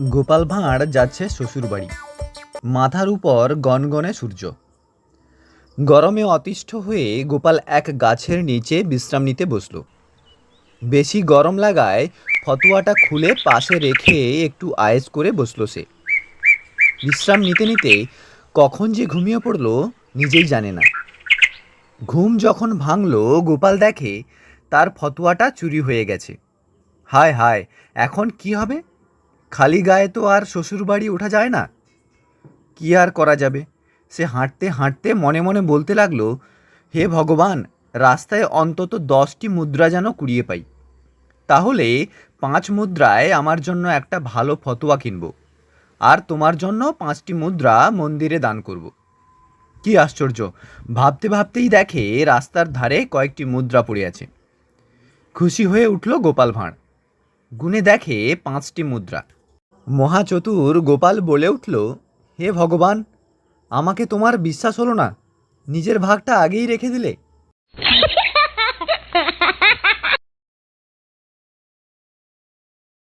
গোপাল ভাঁড় যাচ্ছে শ্বশুরবাড়ি মাথার উপর গনগনে সূর্য। গরমে অতিষ্ঠ হয়ে গোপাল এক গাছের নিচে বিশ্রাম নিতে বসল। বেশি গরম লাগায় ফতুয়াটা খুলে পাশে রেখে একটু আয়েস করে বসল সে। বিশ্রাম নিতে নিতে কখন যে ঘুমিয়ে পড়ল নিজেই জানে না। ঘুম যখন ভাঙল, গোপাল দেখে তার ফতুয়াটা চুরি হয়ে গেছে। হায় হায়, এখন কি হবে? খালি গায়ে তো আর শ্বশুরবাড়ি ওঠা যায় না। কি আর করা যাবে? সে হাঁটতে হাঁটতে মনে মনে বলতে লাগল, হে ভগবান, রাস্তায় অন্তত দশটি মুদ্রা যেন কুড়িয়ে পাই। তাহলে পাঁচ মুদ্রায় আমার জন্য একটা ভালো ফতোয়া কিনব। আর তোমার জন্য পাঁচটি মুদ্রা মন্দিরে দান করব। কি আশ্চর্য! ভাবতে ভাবতেই দেখে রাস্তার ধারে কয়েকটি মুদ্রা পড়ে আছে। খুশি হয়ে উঠল গোপাল ভাঁড়। গুনে দেখে পাঁচটি মুদ্রা। মহাচতুর গোপাল বলে উঠল, হে ভগবান, আমাকে তোমার বিশ্বাস হলো না। নিজের ভাগটা আগেই রেখে দিলে।